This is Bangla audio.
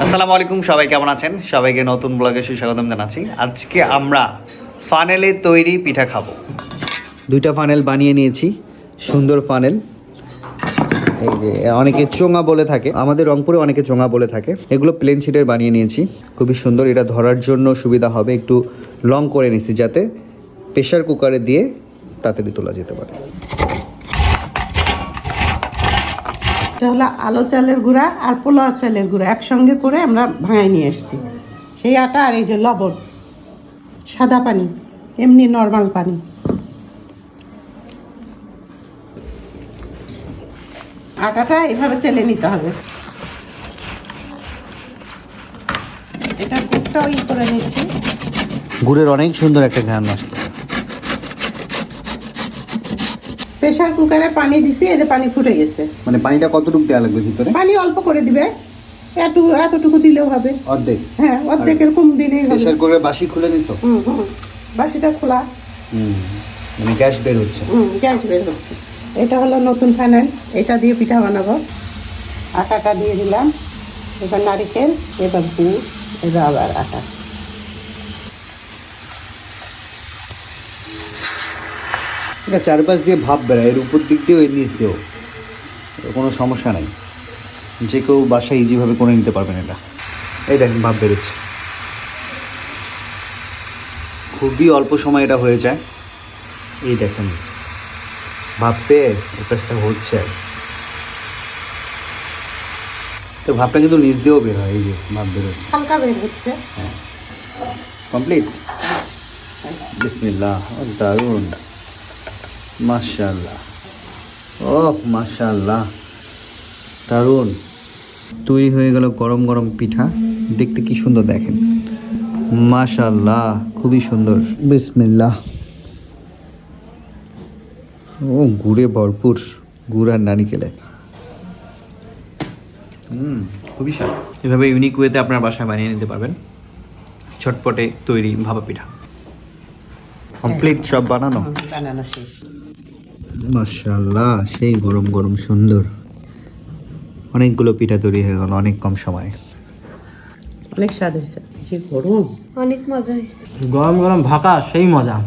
আসসালামু আলাইকুম, সবাই কেমন আছেন? সবাইকে নতুন ব্লগে সুস্বাগতম জানাচ্ছি। আজকে আমরা ফানেলে তৈরি পিঠা খাব। দুইটা ফানেল বানিয়ে নিয়েছি, সুন্দর ফানেল। এই যে, অনেকে চোঙা বলে থাকে। আমাদের রংপুরে অনেকে চোঙা বলে থাকে। এগুলো প্লেন শিটের বানিয়ে নিয়েছি। খুবই সুন্দর, এটা ধরার জন্য সুবিধা হবে। একটু লং করে নিয়েছি যাতে প্রেশার কুকারে দিয়ে তাড়াতাড়ি তোলা যেতে পারে। এটা হলো আলো চালের গুঁড়া আর পোলাও চালের গুঁড়া। একসঙ্গে করে আমরা ভাঙায় নিয়ে এসেছি। সেই আটা আর এই যে লবণ, সাদা পানি, এমনি নর্মাল পানি। আটাটা এভাবে চেলে নিতে হবে। এটা কুকটাও ই করে নিচ্ছি। গুড়ের অনেক সুন্দর একটা গান আসছে। প্রেশার কুকারে পানি দিছি এতে পানি ফুটে গেছে। মানে পানিটা কতটুকু দেওয়া লাগবে ভিতরে? পানি অল্প করে দিবে। এত এতটুকু দিলেও হবে। অর্ধেক? হ্যাঁ অর্ধেক। এরকম দিলেই হবে। প্রেশার করে বাসি খুলে নিত হুম হুম বাসিটা খোলা। হুম মানে গ্যাস বের হচ্ছে। হুম গ্যাস বের হচ্ছে। এটা হলো নতুন ফাইনাল এটা দিয়ে পিঠা বানাবো। আটাটা দিয়ে দিলাম। এবার নারিকেল এবার গুড় এবার আবার আটা। এটা চারপাশ দিয়ে ভাব বেড়ায় এর উপর দিক দিয়েও এর নিচ দিয়েও। কোনো সমস্যা নাই। যে কেউ বাসায় ইজিভাবে করে নিতে পারবেন এটা। এই দেখেন ভাব বেরোচ্ছে। খুবই অল্প সময় এটা হয়ে যায়। এই দেখেন ভাব পেয়ে এর কাছটা হচ্ছে। আর তো ভাবটা কিন্তু নিজ দিয়েও বের হয় এই যে ভাব বেরোচ্ছে। হালকা বের হচ্ছে। কমপ্লিট? বিসমিল্লাহ দারুণ মাশাল্লাহ ও মাশাল্লাহ দারুণ। তৈরি হয়ে গেল গরম গরম পিঠা। দেখতে কি সুন্দর দেখেন। মাশাল্লাহ খুবই সুন্দর। বিসমিল্লাহ। ও, গুড়ে ভরপুর গুড় আর নারিকেলে। হুম, খুবই স্বাদ। এভাবে ইউনিক ওয়েতে আপনার বাসায় বানিয়ে নিতে পারবেন। ছটপটে তৈরি ভাপা পিঠা। কমপ্লিট সব বানানো? বানানো শেষ। মাশাল্লাহ সেই গরম গরম সুন্দর। অনেকগুলো পিঠা তৈরি হয়ে গেল অনেক কম সময়। অনেক স্বাদ হয়েছে। যে গরম। অনেক মজা হয়েছে। গরম গরম ভাকা সেই মজা।